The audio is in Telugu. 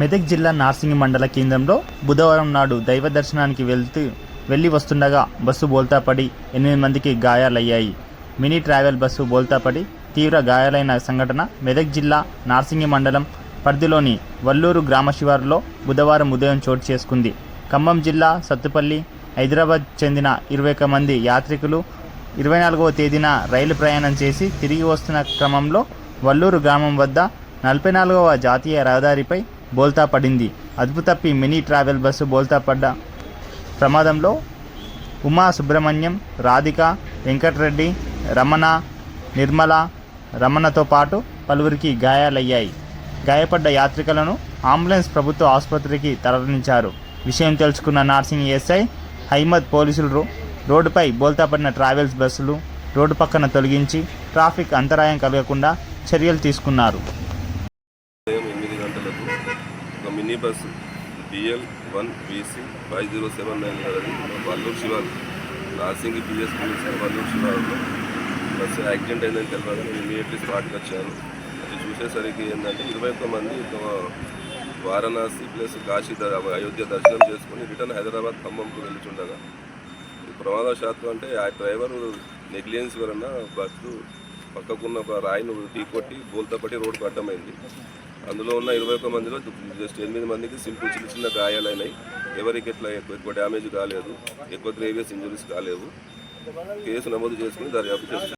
మెదక్ జిల్లా నార్సింగ్ మండల కేంద్రంలో బుధవారం నాడు దైవ దర్శనానికి వెళ్తూ వెళ్ళి వస్తుండగా బస్సు బోల్తా పడి ఎనిమిది మందికి గాయాలయ్యాయి. మినీ ట్రావెల్ బస్సు బోల్తా పడి తీవ్ర గాయాలైన సంఘటన మెదక్ జిల్లా నార్సింగి మండలం పరిధిలోని వల్లూరు గ్రామ శివారులో బుధవారం ఉదయం చోటు చేసుకుంది. ఖమ్మం జిల్లా సత్తుపల్లి హైదరాబాద్ చెందిన ఇరవై ఒక్క మంది యాత్రికులు ఇరవై నాలుగవ తేదీన రైలు ప్రయాణం చేసి తిరిగి వస్తున్న క్రమంలో వల్లూరు గ్రామం వద్ద నలభై నాలుగవ జాతీయ రహదారిపై బోల్తా పడింది. అదుపు తప్పి మినీ ట్రావెల్ బస్సు బోల్తా పడ్డ ప్రమాదంలో ఉమా సుబ్రహ్మణ్యం రాధిక వెంకటరెడ్డి రమణ నిర్మల రమణతో పాటు పలువురికి గాయాలయ్యాయి. గాయపడ్డ యాత్రికులను అంబులెన్స్ ప్రభుత్వ ఆసుపత్రికి తరలించారు. విషయం తెలుసుకున్న నార్సింగ్ ఎస్ఐ హైమద్ పోలీసులు రో- రోడ్డుపై బోల్తాపడిన ట్రావెల్స్ బస్సులు రోడ్డు పక్కన తొలగించి ట్రాఫిక్ అంతరాయం కలగకుండా చర్యలు తీసుకున్నారు. Mini bus DL one BC five zero seven nine అది వల్లూరు శివారు. నార్సింగి పిఎస్ పిలిచిన వల్లూరు శివారులో. బస్సు యాక్సిడెంట్ అయిందని తెలియదని ఇమీడియట్లీ స్పాట్కి వచ్చాను. అది చూసేసరికి ఏంటంటే ఇరవై ఒక్క మంది వారణాసి ప్లస్ కాశీ అయోధ్య దర్శనం చేసుకొని రిటర్న్ హైదరాబాద్ ఖమ్మంకు వెళ్తుండగా. ఈ ప్రమాదశాత్తు అంటే ఆ డ్రైవర్ నెగ్లియన్స్ వలన బస్సు పక్కకున్న ఒక రాయిని ఢీకొట్టి బోల్తో పట్టి రోడ్డు అడ్డమైంది అందులో ఉన్న ఇరవై ఒక్క మందిలో జస్ట్ ఎనిమిది మందికి సింపుల్ చిన్న చిన్న గాయాలైనాయి. ఎవరికి ఎట్లా ఎక్కువ ఎక్కువ డ్యామేజ్ కాలేదు ఎక్కువ గ్రేవియస్ ఇంజరీస్ కాలేవు. కేసు నమోదు చేసుకుని దర్యాప్తు చేస్తారు